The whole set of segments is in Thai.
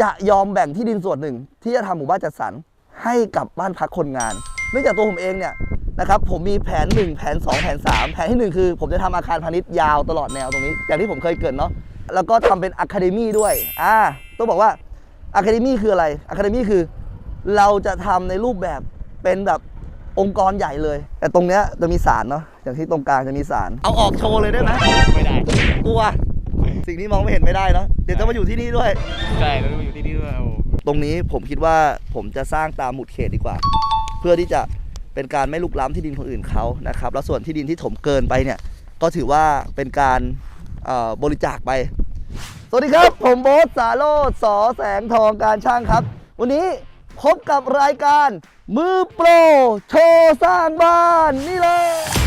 จะยอมแบ่งที่ดินส่วนหนึ่ง ที่จะทำหมู่บ้านจัดสรรให้กับบ้านพักคนงานเนื่องจากตัวผมเองเนี่ยนะครับผมมีแผน 1 แผน 2 แผน 3 แผนทีหนึ่1 คือ ผมจะทำอาคารพาณิชย์ยาวตลอดแนวตรงนี้ อย่างที่ผมเคยเกรินเนาะแล้วก็ทำเป็นอะคาเดมี่ด้วยอ่าต้องบอกว่าอะคาเดมี่คืออะไรอะคาเดมี่คือเราจะทำในรูปแบบเป็นแบบองค์กรใหญ่เลย แต่ตรงเนี้ยจะมีศาลเนาะอย่างที่ตรงกลางจะมีศาลเอาออกโชว์เลยได้ไหมไม่ได้กลัว สิ่งที่มองไม่เห็นไม่ได้เนาะเดี๋ยวจะมาอยู่ที่นี่ด้วย ใช่แล้วก็มาอยู่ที่นี่ด้วยโอ้ตรงนี้ผมคิดว่าผมจะสร้างตามหมุดเขตดีกว่า เพื่อที่จะเป็นการไม่ลุกล้ำที่ดินคนอื่นเขานะครับ แล้วส่วนที่ดินที่ถมเกินไปเนี่ย ก็ถือว่าเป็นการเอ่อบริจาคไป สวัสดีครับ ผมโบ๊ทสาโรดสอแสงทองการช่างครับ วันนี้พบกับรายการมือโปรโชว์สร้างบ้านนี่เลย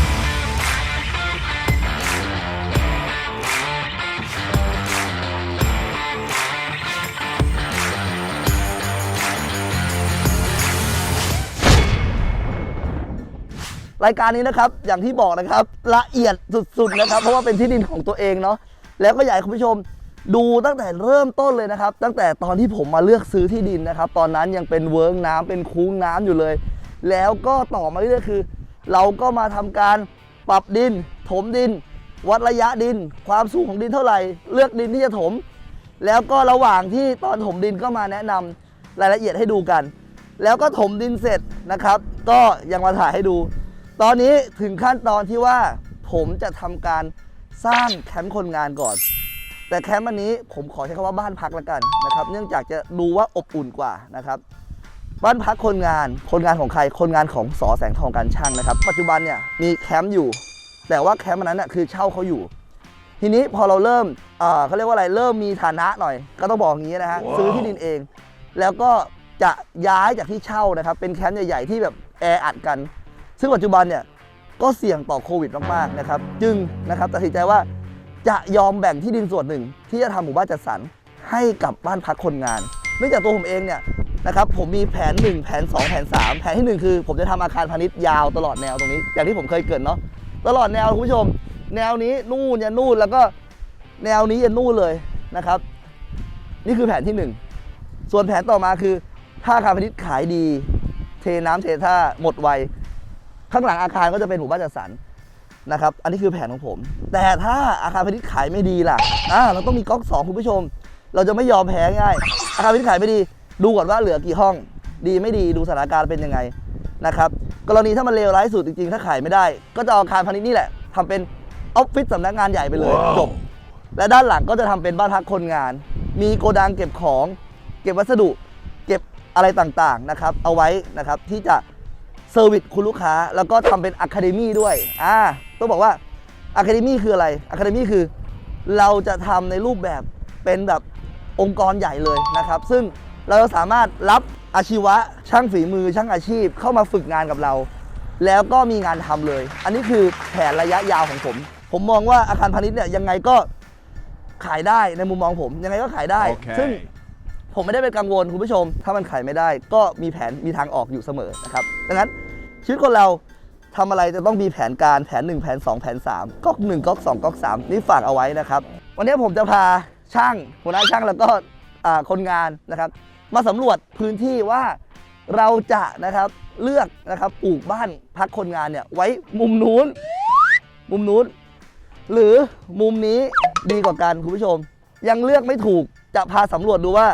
รายการนี้นะครับ อย่างที่บอกนะครับ ละเอียดสุดๆนะครับ เพราะว่าเป็นที่ดินของตัวเองเนาะแล้วก็อยากให้คุณผู้ชมดูตั้งแต่เริ่มต้นเลยนะครับ ตั้งแต่ตอนที่ผมมาเลือกซื้อที่ดินนะครับ ตอนนั้นยังเป็นเวิร์กน้ำเป็นคุ้งน้ำอยู่เลย แล้วก็ต่อมาเรื่อยๆคือ เราก็มาทำการปรับดิน ถมดิน วัดระยะดิน ความสูงของดินเท่าไหร่ เลือกดินที่จะถม แล้วก็ระหว่างที่ตอนถมดินก็มาแนะนำรายละเอียดให้ดูกัน แล้วก็ถมดินเสร็จนะครับ ก็ยังมาถ่ายให้ดู ตอนนี้ถึงขั้นตอนที่ว่าผมจะทำการสร้างแคมป์คนงานก่อน แต่แคมป์อันนี้ผมขอใช้คำว่าบ้านพักแล้วกันนะครับ เนื่องจากจะดูว่าอบอุ่นกว่านะครับ บ้านพักคนงาน คนงานของใคร คนงานของสอแสงทองการช่างนะครับ ปัจจุบันเนี่ยมีแคมป์อยู่ แต่ว่าแคมป์อันนั้นน่ะคือเช่าเขาอยู่ ทีนี้พอเราเริ่มเอ่อเขาเรียกว่าอะไร เริ่มมีฐานะหน่อย ก็ต้องบอกอย่างนี้นะฮะ ซื้อที่ดินเอง แล้วก็จะย้ายจากที่เช่านะครับ เป็นแคมป์ใหญ่ๆที่แบบแออัดกัน ซึ่งปัจจุบันเนี่ยก็เสี่ยงต่อโควิดมากๆนะครับ จึงนะครับตัดสินใจว่าจะยอมแบ่งที่ดินส่วนหนึ่ง ที่จะทำหมู่บ้านจัดสรรให้กับบ้านพักคนงาน เนื่องจากตัวผมเองเนี่ยนะครับผมมีแผน 1 แผน 2 แผน 3 แผนทีหนึ่1 คือ ผมจะทำอาคารพาณิชย์ยาวตลอดแนวตรงนี้ อย่างที่ผมเคยเกิดเนาะตลอดแนวคุณผู้ชม แนวนี้นู่นยันนู่นแล้วก็แนวนี้ยันนู่นเลยนะครับ นี่คือแผนที่ 1 ส่วนแผนต่อมาคือ ถ้าอาคารพาณิชย์ขายดี เทน้ำเทท่าหมดไว ข้างหลังอาคารก็จะเป็นหมู่บ้านจัดสรรนะครับ อันนี้คือแผนของผม แต่ถ้าอาคารพาณิชย์ขายไม่ดีล่ะอ่าเราต้องมีก๊อกสองคุณผู้ชม เราจะไม่ยอมแพ้ง่าย อาคารพาณิชย์ขายไม่ดี ดูก่อนว่าเหลือกี่ห้อง ดีไม่ดีดูสถานการณ์เป็นยังไงนะครับ กรณีถ้ามันเลวร้ายสุดจริงๆ ถ้าขายไม่ได้ ก็จะเอาอาคารพาณิชย์นี่แหละทำเป็นออฟฟิศสำนักงานใหญ่ไปเลยจบ และด้านหลังก็จะทำเป็นบ้านพักคนงาน มีโกดังเก็บของ เก็บวัสดุ เก็บอะไรต่างๆนะครับ เอาไว้นะครับที่จะเซอร์วิสคุณลูกค้า แล้วก็ทำเป็นอะคาเดมี่ด้วยอ่าต้องบอกว่าอะคาเดมี่คืออะไรอะคาเดมี่คือ เราจะทำในรูปแบบเป็นแบบองค์กรใหญ่เลยนะครับ ซึ่งเราจะสามารถรับอาชีวะช่างฝีมือช่างอาชีพเข้ามาฝึกงานกับเรา แล้วก็มีงานทำเลย อันนี้คือแผนระยะยาวของผม ผมมองว่าอาคารพาณิชย์เนี่ยยังไงก็ขายได้ในมุมมองผม ยังไงก็ขายได้ซึ่งผมไม่ได้เป็นกังวลคุณผู้ชม ถ้ามันขายไม่ได้ ก็มีแผนมีทางออกอยู่เสมอนะครับดังนั้น ชีวิตคนเราทำอะไรจะต้องมีแผนการแผน 1 แผน 2 แผน 3ก๊อก1ก๊อก2ก๊อก3นี่ฝากเอาไว้นะครับ วันนี้ผมจะพาช่างหัวหน้าช่างแล้วก็คนงานนะครับ มาสำรวจพื้นที่ว่าเราจะนะครับเลือกนะครับปลูกบ้านพักคนงานเนี่ยไว้มุมนู้น มุมนู้น หรือมุมนี้ดีกว่ากันคุณผู้ชม ยังเลือกไม่ถูกจะพาสำรวจดูว่า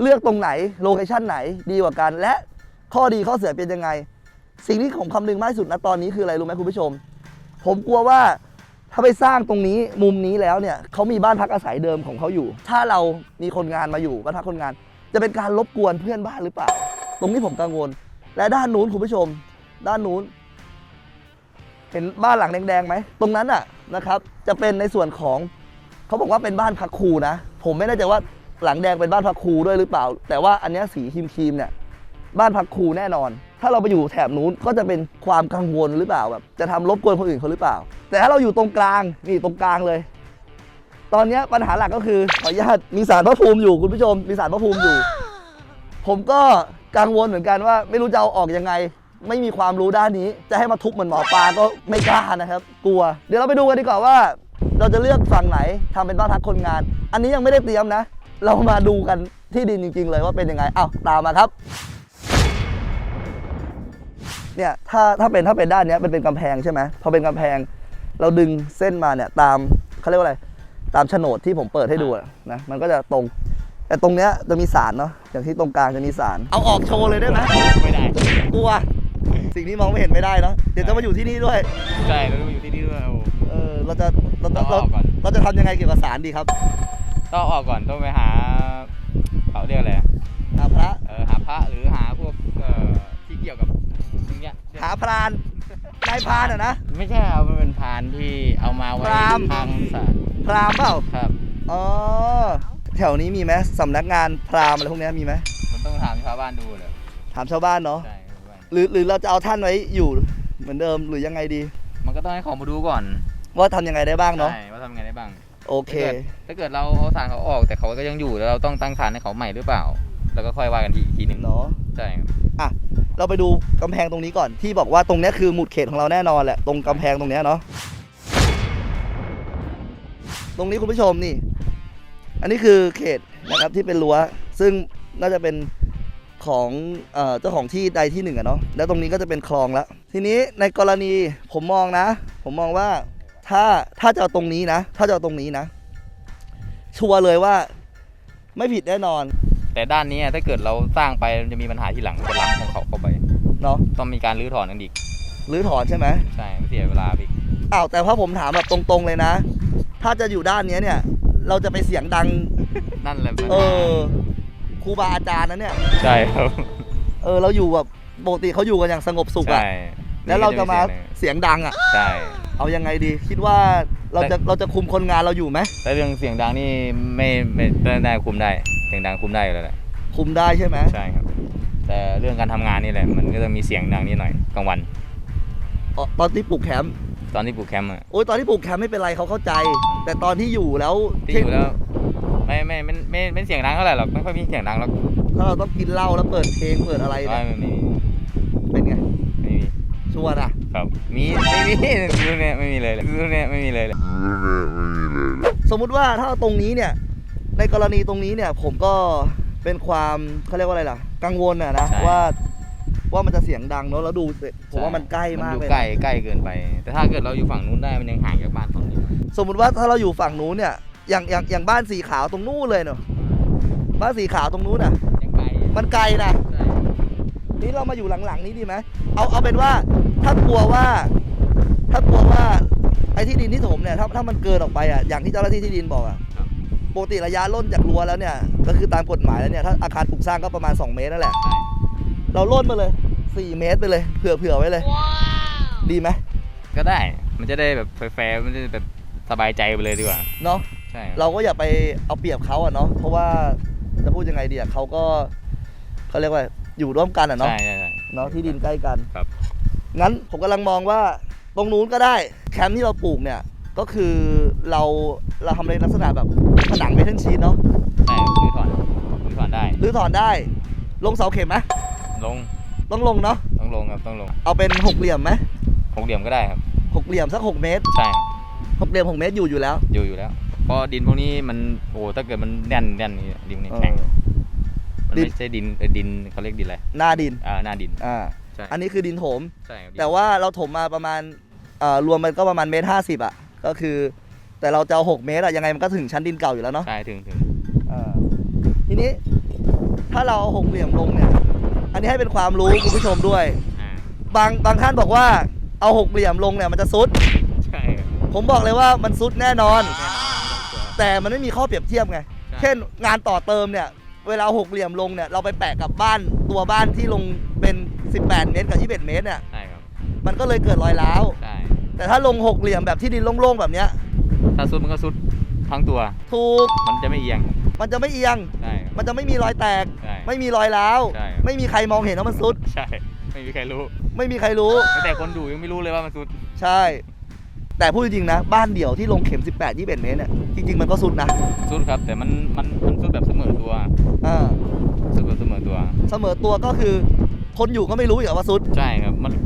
เลือกตรงไหนโลเคชันไหนดีกว่ากัน และข้อดีข้อเสียเป็นยังไง สิ่งที่ผมคำนึงมากที่สุดนะตอนนี้คืออะไรรู้ไหมคุณผู้ชม ผมกลัวว่าถ้าไปสร้างตรงนี้มุมนี้แล้วเนี่ยเขามีบ้านพักอาศัยเดิมของเขาอยู่ ถ้าเรามีคนงานมาอยู่บ้านพักคนงาน จะเป็นการรบกวนเพื่อนบ้านหรือเปล่า ตรงนี้ผมกังวล และด้านนู้นคุณผู้ชม ด้านนู้น เห็นบ้านหลังแดงๆไหมตรงนั้นอะนะครับ จะเป็นในส่วนของเขาบอกว่าเป็นบ้านพักครูนะ ผมไม่แน่ใจว่าหลังแดงเป็นบ้านพักครูด้วยหรือเปล่า แต่ว่าอันนี้สีครีมๆเนี่ย บ้านพักครูแน่นอน ถ้าเราไปอยู่แถบนู้นก็จะเป็นความกังวลหรือเปล่าแบบจะทำรบกวนคนอื่นเขาหรือเปล่า แต่ถ้าเราอยู่ตรงกลางนี่ตรงกลางเลย ตอนนี้ปัญหาหลักก็คือขออนุญาตมีสารพระภูมิอยู่คุณผู้ชม มีสารพระภูมิอยู่ ผมก็กังวลเหมือนกันว่า ไม่รู้จะเอาออกยังไง ไม่มีความรู้ด้านนี้ จะให้มาทุบเหมือนหมอปลาก็ไม่กล้านะครับ กลัว เดี๋ยวเราไปดูกันดีกว่าว่า เราจะเลือกฝั่งไหนทำเป็นบ้านพักคนงาน อันนี้ยังไม่ได้เตรียมนะ เรามาดูกันที่ดินจริง ๆ เลยว่าเป็นยังไงเอ้าตามมาครับ เนี่ยถ้าถ้าเป็นถ้าเป็นด้านเนี้ยเป็นเป็นกำแพงใช่ไหมพอเป็นกำแพง เราดึงเส้นมาเนี่ยตามเขาเรียกว่าอะไรตามโฉนดที่ผมเปิดให้ดูอะนะมันก็จะตรง แต่ตรงเนี้ยจะมีสารเนาะอย่างที่ตรงกลางจะมีสารเอาออกโชว์เลยได้ไหมไม่ได้กลัวสิ่งที่มองไม่เห็นไม่ได้เนาะเดี๋ยวจะมาอยู่ที่นี่ด้วยใช่เราต้องอยู่ที่นี่ด้วยโอ้เออเราจะเราต้เราองออกก่อนเราจะทำยังไงเกี่ยวกับสารดีครับต้องออกก่อนต้องไปหาเขาเรียกอะไรอะหาพระเออหาพระหรือหาพวกเอ่อที่เกี่ยวกับอย่างเงี้ย หาพรานนายพรานอะนะ ไม่ใช่เอามันเป็นพานที่เอามาไว้พราหมณ์ ทางศาสตร์พราหมณ์เปล่าครับ อ๋อแถวนี้มีไหมสำนักงานพราหมณ์อะไรพวกเนี้ยมีไหมมันต้องถามชาวบ้านดูเลยถามชาวบ้านเนาะใช่ชาวบ้านหรือหรือเราจะเอาท่านไว้อยู่เหมือนเดิมหรือยังไงดี มันก็ต้องให้เขามาดูก่อนว่าทำยังไงได้บ้างเนาะใช่ว่าทำไงได้บ้างโอเค ถ้าเกิดถ้าเกิดเราเอาสารเขาออกแต่เขาก็ยังอยู่แล้วเราต้องตั้งสารให้เขาใหม่หรือเปล่า แล้วก็ค่อยว่ากันทีอีกทีหนึ่งเนาะใช่ครับอะ เราไปดูกำแพงตรงนี้ก่อนที่บอกว่าตรงนี้คือหมุดเขตของเราแน่นอนแหละตรงกำแพงตรงนี้เนาะตรงนี้คุณผู้ชมนี่ อันนี้คือเขตนะครับที่เป็นรั้วซึ่งน่าจะเป็นของเอ่อเจ้าของที่ใดที่หนึ่งอะเนาะแล้วตรงนี้ก็จะเป็นคลองแล้วทีนี้ในกรณีผมมองนะ ผมมองว่าถ้าถ้าจะเอาตรงนี้นะ ถ้าจะเอาตรงนี้นะ ชัวร์เลยว่าไม่ผิดแน่นอน แต่ด้านนี้ถ้าเกิดเราสร้างไปมันจะมีปัญหาที่หลังจะล้ำของเขาเข้าไป เนาะต้องมีการรื้อถอนกันอีกหรือถอนใช่ไหมใช่ไม่เสียเวลาไปอีกอ้าวแต่ถ้าผมถามแบบตรงๆเลยนะ ถ้าจะอยู่ด้านเนี้ยเนี่ย เราจะไปเสียงดังนั่นแหละปัญหาเออครูบาอาจารย์นะเนี่ยใช่ครับเออเราอยู่แบบปกติเขาอยู่กันอย่างสงบสุขอะใช่แล้วเราจะมาเสียงดังอะใช่เอายังไงดี คิดว่าเราจะเราจะคุมคนงานเราอยู่ไหมแต่เรื่องเสียงดังนี่ไม่ไม่ไม่ได้คุมได้ เสียงดังคุมได้อยู่แล้วแหละคุมได้ใช่ไหมใช่ครับ แต่เรื่องการทำงานนี่แหละ มันก็จะมีเสียงดังนิดหน่อยกลางวัน อ๋อตอนที่ปลูกแคมป์ตอนที่ปลูกแคมป์อะ โอ้ยตอนที่ปลูกแคมป์ไม่เป็นไรเขาเข้าใจ แต่ตอนที่อยู่แล้วที่อยู่แล้วไม่ไม่ไม่ไม่ไม่เสียงดังเท่าไหร่หรอกไม่ค่อยมีเสียงดังหรอกถ้าเราต้องกินเหล้าแล้วเปิดเพลงเปิดอะไรไม่เนี่ยไม่มีเป็นไงไม่มีชัวร์อะครับมีไม่มีรุ่นเนี้ยไม่มีเลยรุ่นเนี้ยไม่มีเลยเลยสมมุติว่าถ้าเอาตรงนี้เนี่ย ในกรณีตรงนี้เนี่ยผมก็เป็นความเขาเรียกว่าอะไรล่ะ กังวลอะนะว่าว่ามันจะเสียงดังเนอะแล้วดูสิผมว่ามันใกล้มากนเลอยู่ยใกล้นะใกล้เกินไป แต่ถ้าเกิดเราอยู่ฝั่งนู้นได้มันยังห่างจากบ้านฝั่งนี้สมมุติว่าถ้าเราอยู่ฝั่งนู้นเนี่ยอย่างอย่างอย่างบ้านสีขาวตรงนู้นเลยเนอะบ้านสีขาวตรงนู้นอะ ยังไกลมันไกลนะใช่นี่เรามาอยู่หลังๆนี้ดีไหมเอาเอาเป็นว่าถ้ากลัวว่า ถ้ากลัวว่าไอ้ที่ดินที่ถมเนี่ยถ้าถ้ามันเกินออกไปอะอย่างที่เจ้าหน้าที่ที่ดินบอกอะครับ ปกติระยะล่นจากรั้วแล้วเนี่ย ก็คือตามกฎหมายแล้วเนี่ย ถ้าอาคารปลูกสร้างก็ประมาณ 2 เมตรนั่นแหละใช่เราล่นมาเลย 4 เมตรไปเลย เผื่อเผื่อไว้เลย ดีไหมก็ได้ มันจะได้แบบแฟร์ๆมันจะแบบสบายใจไปเลยดีกว่า เนาะ ใช่เราก็อย่าไปเอาเปรียบเขาอะเนาะ เพราะว่าจะพูดยังไงดีอะเขาก็เขาเรียกว่าอยู่ร่วมกันอะเนาะ ใช่ใช่ใช่ เนาะที่ดินใกล้กันครับ งั้นผมกำลังมองว่าตรงนู้นก็ได้แคมป์ที่เราปลูกเนี่ย ก็คือเราเราทำในลักษณะแบบผนังเมทัลชีทเนาะใช่รื้อถอนรื้อถอนได้ หรือถอนได้ ลงเสาเข็มไหมลง ต้องลงเนาะต้องลงครับ ต้องลงเอาเป็นหกเหลี่ยมไหมหกเหลี่ยมก็ได้ครับ หกเหลี่ยมสักหกเมตรใช่หกเหลี่ยมหกเมตรอยู่อยู่แล้ว อยู่อยู่แล้ว เพราะดินพวกนี้มันโอ้ถ้าเกิดมันแน่นแน่นนี่ดินพวกนี้เออแข็ง มันดิน ไม่ใช่ดินเออดินเขาเรียกดินอะไรหน้าดินอ่าหน้าดิน อ่าใช่ อันนี้คือดินโถม ใช่ครับดินแต่ว่าเราถมมาประมาณเอ่อรวมมันก็ประมาณเมตรห้าสิบอะ ก็คือ แต่เราจะเอาหกเมตรอะยังไงมันก็ถึงชั้นดินเก่าอยู่แล้วเนาะใช่ถึงถึงอ่าทีนี้ถ้าเราเอาหกเหลี่ยมลงเนี่ย อันนี้ให้เป็นความรู้คุณผู้ชมด้วย อ่าบางบางท่านบอกว่าเอาหกเหลี่ยมลงเนี่ยมันจะซุด ใช่ครับผมบอกเลยว่ามันซุดแน่นอน แน่นอนตัว แต่มันไม่มีข้อเปรียบเทียบไง ใช่ เช่นงานต่อเติมเนี่ย เวลาเอาหกเหลี่ยมลงเนี่ย เราไปแปะกับบ้านตัวบ้านที่ลงเป็น 18 เมตรกับ 21 เมตรเนี่ย ใช่ครับมันก็เลยเกิดรอยร้าว ใช่ แต่ถ้าลงหกเหลี่ยมแบบที่ดินโล่งๆแบบเนี้ย ถ้าสุดมันก็สุดทั้งตัว ถูกมันจะไม่เอียงมันจะไม่เอียง ใช่ครับ มันจะไม่มีรอยแตก ใช่ไม่มีรอยร้าว ใช่ไม่มีใครมองเห็นว่ามันซุด ใช่ ไม่มีใครรู้ไม่มีใครรู้ แม้แต่คนดูยังไม่รู้เลยว่ามันสุด ใช่ แต่พูดจริงๆนะ บ้านเดี่ยวที่ลงเข็ม 18 21 เมตรเนี่ย จริง ๆ มันก็สุดนะสุดครับ แต่มันมันมันสุดแบบเสมอตัวอ่าสุดแบบเสมอตัว เสมอตัวก็คือ คนอยู่ก็ไม่รู้อย่างว่าสุด ใช่ครับ มันมันมันก็ค่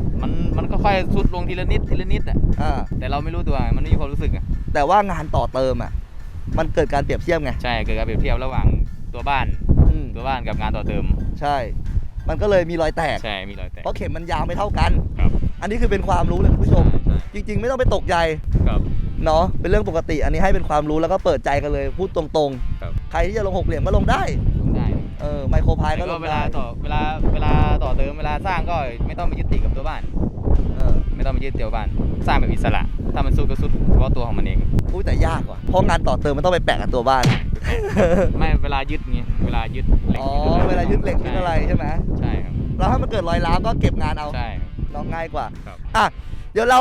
อยสุดลงทีละนิดทีละนิดอะอ่าแต่เราไม่รู้ตัวมันไม่มีความรู้สึกอะแต่ว่างานต่อเติมอะมันเกิดการเปรียบเทียบไงใช่เกิดการเปรียบเทียบระหว่างตัวบ้านอืมตัวบ้านกับงานต่อเติม ใช่ มันก็เลยมีรอยแตก ใช่มีรอยแตก เพราะเข็มมันยาวไม่เท่ากัน ครับ อันนี้คือเป็นความรู้เลยคุณผู้ชม ใช่จริง ๆ ไม่ต้องไปตกใจ ครับ เนาะเป็นเรื่องปกติ อันนี้ให้เป็นความรู้แล้วก็เปิดใจกันเลยพูดตรงครับ ๆ ใครที่จะลงหกเหลี่ยมก็ลงได้ลงได้เออไมโครพายแล้วก็ลก็งเวได้ลาต่อเวลาเวลาต่อเติมเวลาสร้างก็ไม่ต้องไปยึดติดกับตัวบ้านเออ ไม่ต้องไปยึดตัวบ้าน สร้างแบบอิสระ ถ้ามันสุดก็สุดเฉพาะตัวของมันเอง อุ้ยแต่ยากว่ะเพราะงานต่อเติมมันต้องไปแปะกับตัวบ้าน ไม่เวลายึดเงี้ยเวลายึดเหล็กอ๋อเวลายึดเหล็กยึดอะไรใช่ไหมใช่ครับแล้วถ้ามันเกิดรอยร้าวก็เก็บงานเอาใช่ครับเนาะง่ายกว่า ครับ อะ เดี๋ยวเรา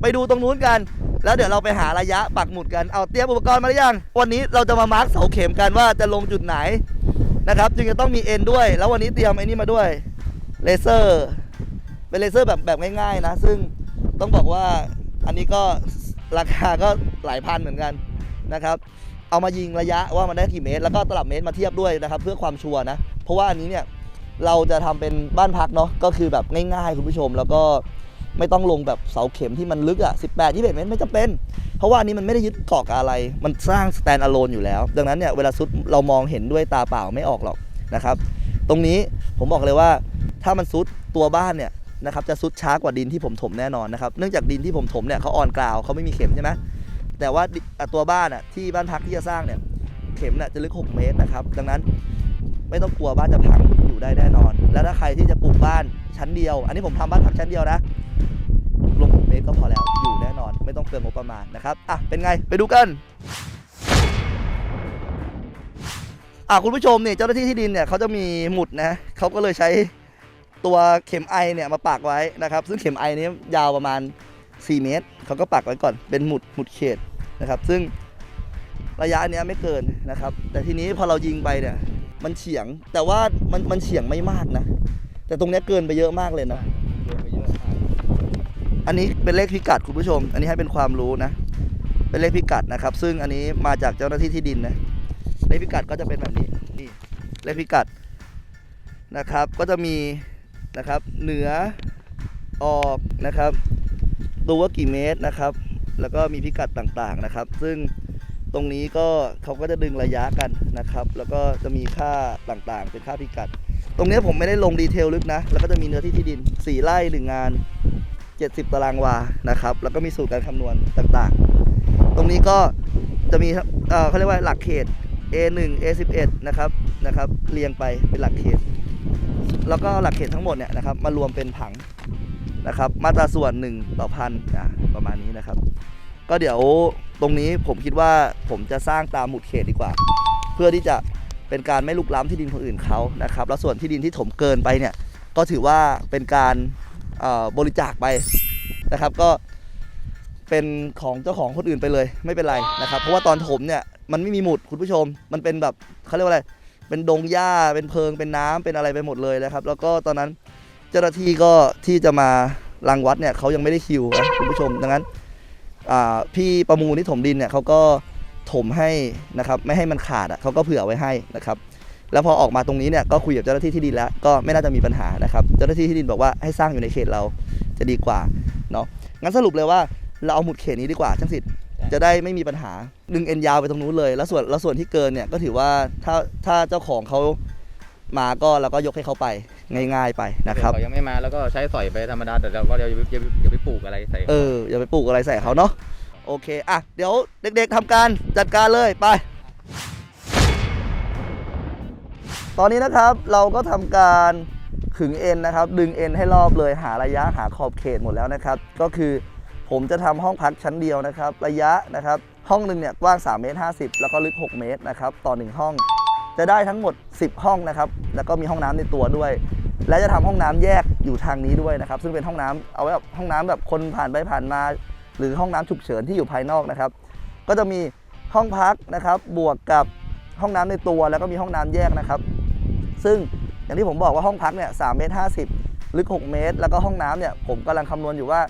ไปดูตรงนู้นกัน แล้วเดี๋ยวเราไปหาระยะปักหมุดกัน เอาเตรียมอุปกรณ์มาหรือยัง วันนี้เราจะมามาร์กเสาเข็มกันว่าจะลงจุดไหนนะครับ จึงจะต้องมีเอ็นด้วย แล้ววันนี้เตรียมไอ้นี่มาด้วย เลเซอร์ เป็นเลเซอร์แบบแบบง่ายๆนะ ซึ่งต้องบอกว่าอันนี้ก็ราคาก็หลายพันเหมือนกันนะครับเอามายิงระยะว่ามันได้กี่เมตร แล้วก็ตลับเมตรมาเทียบด้วยนะครับ เพื่อความชัวร์นะ เพราะว่าอันนี้เนี่ยเราจะทำเป็นบ้านพักเนาะก็คือแบบง่ายๆ คุณผู้ชม แล้วก็ไม่ต้องลงแบบเสาเข็มที่มันลึกอะ่ะ18 21 เมตรไม่จำเป็น เพราะว่าอันนี้มันไม่ได้ยึดเกาะอะไร มันสร้าง stand alone อยู่แล้ว ดังนั้นเนี่ยเวลาซุดเรามองเห็นด้วยตาเปล่าไม่ออกหรอกนะครับ ตรงนี้ผมบอกเลยว่าถ้ามันซุดตัวบ้านเนี่ย นะครับจะซุดช้ากว่าดินที่ผมถมแน่นอนนะครับ เนื่องจากดินที่ผมถมเนี่ยเขาอ่อนกราวเขาไม่มีเข็มใช่ไหมแต่ว่าตัวบ้านอะที่บ้านพักที่จะสร้างเนี่ยเข็มเนี่ยจะลึก 6 เมตรนะครับ ดังนั้นไม่ต้องกลัวบ้านจะพังอยู่ได้แน่นอน แล้วถ้าใครที่จะปลูกบ้านชั้นเดียว อันนี้ผมทำบ้านพักชั้นเดียวนะลง 6 เมตรก็พอแล้วอยู่แน่นอน ไม่ต้องเปลืองงบประมาณนะครับอะเป็นไงไปดูกันอะคุณผู้ชมเนี่ยเจ้าหน้าที่ที่ดินเนี่ยเขาจะมีหมุดนะเขาก็เลยใช้ ตัวเข็มไอเนี่ยมาปักไว้นะครับ ซึ่งเข็มไอนี้ยาวประมาณ 4 เมตรเขาก็ปักไว้ก่อนเป็นหมุดหมุดเขตนะครับ ซึ่งระยะเนี้ยไม่เกินนะครับ แต่ทีนี้พอเรายิงไปเนี่ยมันเฉียงแต่ว่ามันมันเฉียงไม่มากนะ แต่ตรงเนี้ยเกินไปเยอะมากเลยนะเยอะไปเยอะมากอันนี้เป็นเลขพิกัดคุณผู้ชม อันนี้ให้เป็นความรู้นะ เป็นเลขพิกัดนะครับ ซึ่งอันนี้มาจากเจ้าหน้าที่ที่ดินนะเลขพิกัดก็จะเป็นแบบนี้นี่เลขพิกัดนะครับ ก็จะมี นะครับ เหนือออกนะครับ ดูว่ากี่เมตรนะครับ แล้วก็มีพิกัดต่างๆนะครับ ซึ่งตรงนี้ก็เขาก็จะดึงระยะกันนะครับ แล้วก็จะมีค่าต่างๆ เป็นค่าพิกัด ตรงนี้ผมไม่ได้ลงดีเทลลึกนะ แล้วก็จะมีเนื้อที่ที่ดิน 4 ไร่หนึ่งงาน 70 ตารางวานะครับ แล้วก็มีสูตรการคำนวณต่างๆ ตรงนี้ก็จะมีเเขาเรียกว่าหลักเขต A1 A11 นะครับนะครับ เรียงไปเป็นหลักเขต แล้วก็หลักเขตทั้งหมดเนี่ยนะครับมารวมเป็นผังนะครับ มาตราส่วน 1 ต่อพันอะประมาณนี้นะครับ ก็เดี๋ยวตรงนี้ผมคิดว่าผมจะสร้างตามหมุดเขตดีกว่า เพื่อที่จะเป็นการไม่ลุกล้ำที่ดินคนอื่นเขานะครับ แล้วส่วนที่ดินที่ถมเกินไปเนี่ยก็ถือว่าเป็นการบริจาคไปนะครับ ก็เป็นของเจ้าของคนอื่นไปเลยไม่เป็นไรนะครับ เพราะว่าตอนถมเนี่ยมันไม่มีหมุดคุณผู้ชม มันเป็นแบบเขาเรียกว่าอะไร เป็นดงหญ้าเป็นเพิงเป็นน้ำเป็นอะไรไปหมดเลยนะครับ แล้วก็ตอนนั้นเจ้าหน้าที่ก็ที่จะมารังวัดเนี่ยเขายังไม่ได้คิวนะคุณผู้ชมดังนั้นพี่ประมูลที่ถมดินเนี่ยเขาก็ถมให้นะครับไม่ให้มันขาดอะเขาก็เผื่อไว้ให้นะครับแล้วพอออกมาตรงนี้เนี่ยก็คุยกับเจ้าหน้าที่ที่ดินแล้ว ก็ไม่น่าจะมีปัญหานะครับเจ้าหน้าที่ที่ดินบอกว่าให้สร้างอยู่ในเขตเราจะดีกว่าเนาะงั้นสรุปเลยว่าเราเอาหมุดเขตนี้ดีกว่าช่างสิทธิ์ จะได้ไม่มีปัญหา ดึงเอ็นยาวไปตรงนู้นเลย แล้วส่วนแล้วส่วนที่เกินเนี่ยก็ถือว่าถ้าถ้าเจ้าของเขามาก็เราก็ยกให้เขาไปง่ายๆไปนะครับ เขายังไม่มาแล้วก็ใช้สอยไปธรรมดาแต่เราก็อย่าไปอย่าไปอย่าไปปลูกอะไรใส่เอออย่าไปปลูกอะไรใส่เขาเนาะโอเคอะเดี๋ยวเด็กๆทำการจัดการเลยไป ตอนนี้นะครับเราก็ทำการขึงเอ็นนะครับ ดึงเอ็นให้รอบเลยหาระยะหาขอบเขตหมดแล้วนะครับ ก็คือ ผมจะทำห้องพักชั้นเดียวนะครับ ระยะนะครับห้องหนึ่งเนี่ยกว้าง3เมตร50 แล้วก็ลึก 6 เมตรนะครับต่อ 1 ห้อง จะได้ทั้งหมด 10 ห้องนะครับแล้วก็มีห้องน้ำในตัวด้วย และจะทำห้องน้ำแยกอยู่ทางนี้ด้วยนะครับ ซึ่งเป็นห้องน้ำเอาไว้แบบห้องน้ำแบบคนผ่านไปผ่านมา หรือห้องน้ำฉุกเฉินที่อยู่ภายนอกนะครับ ก็จะมีห้องพักนะครับบวกกับห้องน้ำในตัวแล้วก็มีห้องน้ำแยกนะครับ ซึ่งอย่างที่ผมบอกว่าห้องพักเนี่ยสามเมตรห้าสิบลึก 6 เมตร แล้วก็ห้องน้ำเนี่ยผมกำลังคำนวณอยู่ว่า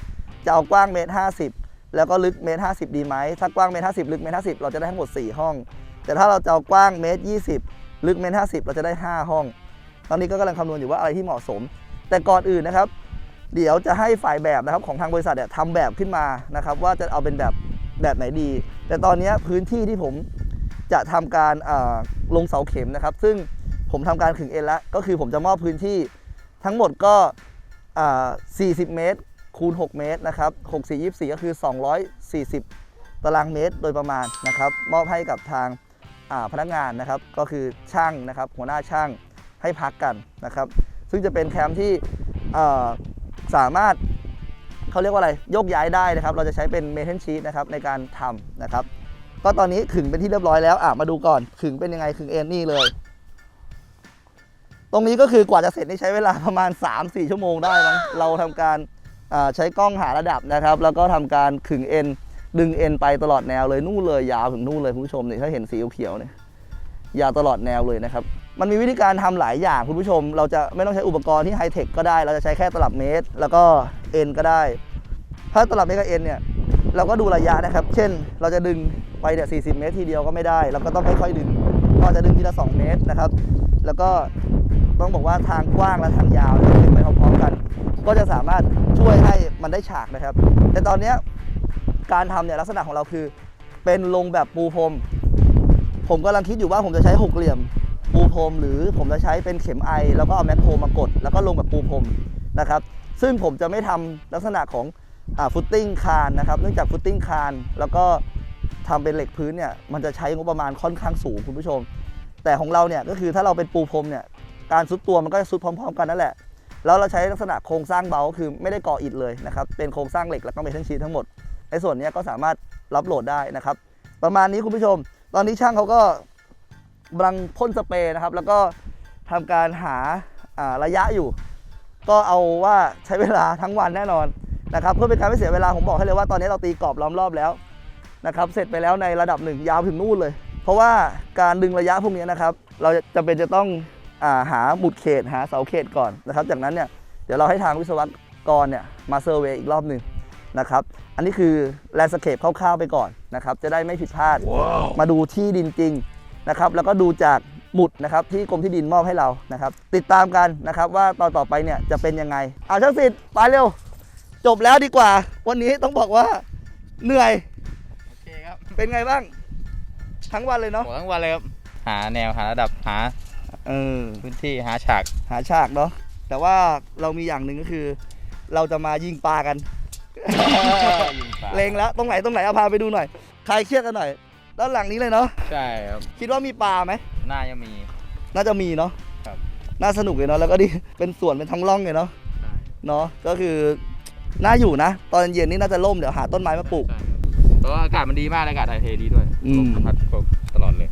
จะเอากว้างเมตรห้าสิบแล้วก็ลึกเมตรห้าสิบดีไหมถ้ากว้างเมตรห้าสิบลึกเมตรห้าสิบเราจะได้ทั้งหมด 4 ห้อง แต่ถ้าเราจะเอากว้างเมตรยี่สิบลึกเมตรห้าสิบเราจะได้ 5 ห้อง ตอนนี้ก็กำลังคำนวณอยู่ว่าอะไรที่เหมาะสม แต่ก่อนอื่นนะครับ เดี๋ยวจะให้ฝ่ายแบบนะครับของทางบริษัทเนี่ยทำแบบขึ้นมานะครับว่าจะเอาเป็นแบบแบบไหนดี แต่ตอนนี้พื้นที่ที่ผมจะทำการลงเสาเข็มนะครับ ซึ่งผมทำการขึงเอ็นแล้วก็คือผมจะมอบพื้นที่ทั้งหมดก็อ่า40 เมตร คูณ 6 เมตรนะครับ6 4 24 ก็คือ 240 ตารางเมตรโดยประมาณนะครับ มอบให้กับทางาพนักงานนะครับ ก็คือช่างนะครับ หัวหน้าช่างให้พักกันนะครับ ซึ่งจะเป็นแคมป์ที่สามารถเขาเรียกว่าอะไรโยกย้ายได้นะครับ เราจะใช้เป็นเมทัลชีตนะครับในการทำนะครับ ก็ตอนนี้ขึงเป็นที่เรียบร้อยแล้วอะมาดูก่อนขึงเป็นยังไงขึงเอ็นนี่เลยตรงนี้ก็คือกว่าจะเสร็จนี่ใช้เวลาประมาณ 3-4 ชั่วโมงได้มั้งเราทำการ ใช้กล้องหาระดับนะครับ แล้วก็ทำการขึงเอ็นดึงเอ็นไปตลอดแนวเลยนู่นเลยยาวถึงนู่นเลยคุณผู้ชมเนี่ยถ้าเห็นสีเขียวเนี่ยยาวตลอดแนวเลยนะครับ มันมีวิธีการทำหลายอย่างคุณผู้ชม เราจะไม่ต้องใช้อุปกรณ์ที่ไฮเทคก็ได้ เราจะใช้แค่ตลับเมตร แล้วก็เอ็นก็ได้ ถ้าตลับเมตรกับเอ็นเนี่ยเราก็ดูระยะนะครับ เช่น เราจะดึงไปเนี่ย40เมตรทีเดียวก็ไม่ได้ เราก็ต้องค่อยๆดึง ก็จะดึงทีละ 2 เมตรนะครับ แล้วก็ต้องบอกว่าทางกว้างและทางยาวดึงไปพร้อมๆกัน ก็จะสามารถช่วยให้มันได้ฉากนะครับ แต่ตอนนี้การทำเนี่ยลักษณะของเราคือ เป็นลงแบบปูพรมผมกำลังคิดอยู่ว่าผมจะใช้หกเหลี่ยมปูพรมหรือผมจะใช้เป็นเข็มไอ แล้วก็เอาแมคโครมากด แล้วก็ลงแบบปูพรมนะครับ ซึ่งผมจะไม่ทำลักษณะของฟุตติ้งคานนะครับ เนื่องจากฟุตติ้งคานแล้วก็ทำเป็นเหล็กพื้นเนี่ยมันจะใช้งบประมาณค่อนข้างสูงคุณผู้ชม แต่ของเราเนี่ยก็คือถ้าเราเป็นปูพรมเนี่ยการซุดตัวมันก็จะซุดพร้อม ๆ กันนั่นแหละ แล้วเราใช้ลักษณะโครงสร้างเบาคือไม่ได้ก่ออิฐเลยนะครับ เป็นโครงสร้างเหล็กแล้วก็เมทัลชีททั้งหมดในส่วนนี้ก็สามารถรับโหลดได้นะครับ ประมาณนี้คุณผู้ชม ตอนนี้ช่างเขาก็กำลังพ่นสเปรย์นะครับ แล้วก็ทำการหาระยะอยู่ ก็เอาว่าใช้เวลาทั้งวันแน่นอนนะครับ เพื่อเป็นการไม่เสียเวลาผมบอกให้เลยว่าตอนนี้เราตีกรอบล้อมรอบแล้วนะครับ เสร็จไปแล้วในระดับหนึ่งยาวถึงนู่นเลย เพราะว่าการดึงระยะพวกนี้นะครับ เราจะจำเป็นจะต้อง หาหมุดเขตหาเสาเขตก่อนนะครับ จากนั้นเนี่ยเดี๋ยวเราให้ทางวิศวกรเนี่ยมาเซอร์เวย์อีกรอบหนึ่งนะครับ อันนี้คือแลนด์สเคปคร่าวๆไปก่อนนะครับ จะได้ไม่ผิดพลาดมาดูที่ดินจริงนะครับ แล้วก็ดูจากหมุดนะครับที่กรมที่ดินมอบให้เรานะครับ ติดตามกันนะครับว่าตอนต่อไปเนี่ยจะเป็นยังไงเอาช่างสิทธิ์ไปเร็ว จบแล้วดีกว่า วันนี้ต้องบอกว่าเหนื่อยโอเคครับเป็นไงบ้าง ทั้งวันเลยเนาะ หมดทั้งวันเลยครับ หาแนวหาระดับหา เออพื้นที่หาฉาก หาฉากเนาะแต่ว่าเรามีอย่างหนึ่งก็คือ เราจะมายิงปลากัน เลงแล้วตรงไหนตรงไหนเอาพาไปดูหน่อยใครเครียดกันหน่อย ด้านหลังนี้เลยเนาะใช่ครับ คิดว่ามีปลาไหมหน้ายังมี น่าจะมีเนาะครับ น่าสนุกเลยเนาะแล้วก็ดีเป็นสวนเป็นท้องร่องเลยเนาะใช่เนาะก็คือน่าอยู่นะ ตอนเย็นนี่น่าจะร่มเดี๋ยวหาต้นไม้มาปลูกใช่เพราะว่าอากาศมันดีมากเลยอากาศถ่ายเทดีด้วยอืมลมพัดตลอดเลย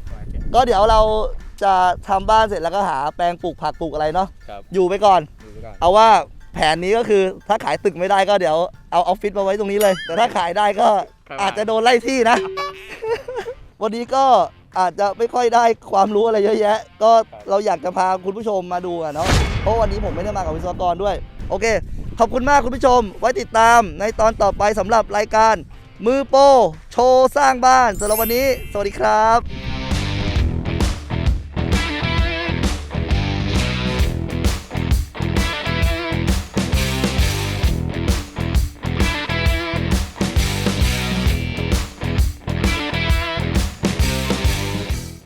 ก็เดี๋ยวเรา จะทำบ้านเสร็จแล้วก็หาแปลงปลูกผักปลูกอะไรเนาะครับอยู่ไปก่อน ดูไปก่อนเอาว่าแผนนี้ก็คือถ้าขายตึกไม่ได้ก็เดี๋ยวเอาออฟฟิศมาไว้ตรงนี้เลย แต่ถ้าขายได้ก็อาจจะโดนไล่ที่นะ วันนี้ก็อาจจะไม่ค่อยได้ความรู้อะไรเยอะแยะ ก็เราอยากจะพาคุณผู้ชมมาดูอะเนาะเพราะวันนี้ผมไม่ได้มากับวิศวกรด้วย โอเค ขอบคุณมากคุณผู้ชม ไว้ติดตามในตอนต่อไปสำหรับรายการ มือโปรโชว์สร้างบ้านสำหรับวันนี้ สวัสดีครับ